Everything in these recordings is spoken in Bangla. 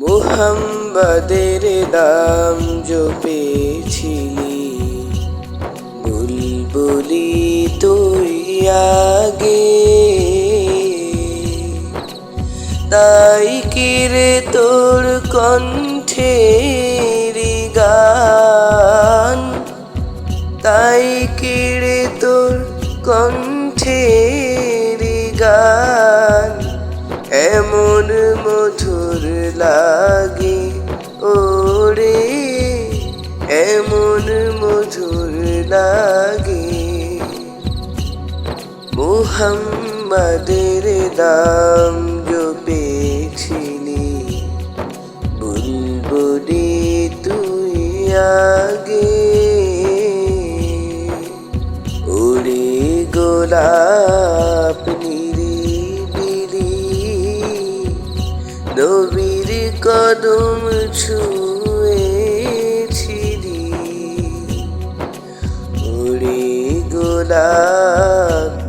মুহাম্মাদের নাম জপেছিলি। বুলবুলি তুই আগে। তাই কিরে তোর কণ্ঠের গান। তাই কিরে তোর কণ্ঠের লাগে ওরে এমন মধুর লাগে। মুহাম্মাদের নাম জপেছিলি বুলবুলি তুই আগে। উড়ে গোলাপ কদম ছুঁয়েছিলি উড়ে গোলাপ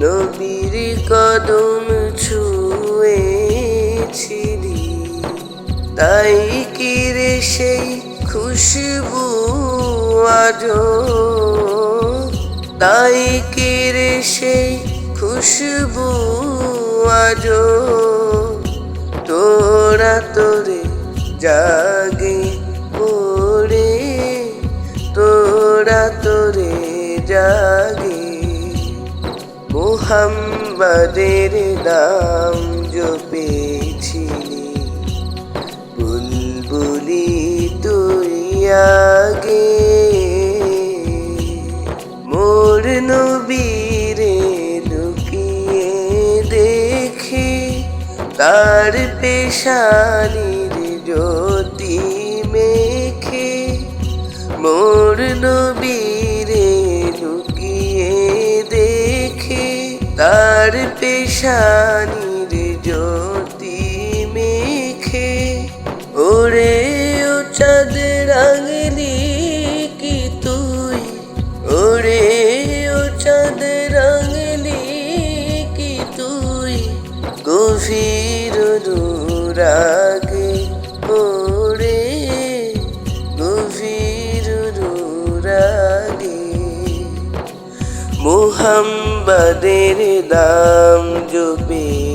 নবীর কদম ছুঁয়েছিলি তাই কিরে সেই খুশবু আজো তাই কিরে সেই খুশবু আজো তোরা তোরে জাগে ওরে তোরা তোরে জাগে। মুহাম্মাদের নাম জপেছিলি, বুলবুলি তুই আগে। মোর নবীরে তার পেশানির জ্যোতি মেখে মোর নবীরে লুকিয়ে দেখে তার পেশানির জ্যোতি মেখে ওরে ও চাঁদ রাঙলি কি তুই? ওরে ও চাঁদ রাঙলি কি তুই? গভীর রাগে পড়ে গভীর রাগে মোহাম্মদের দাম জপে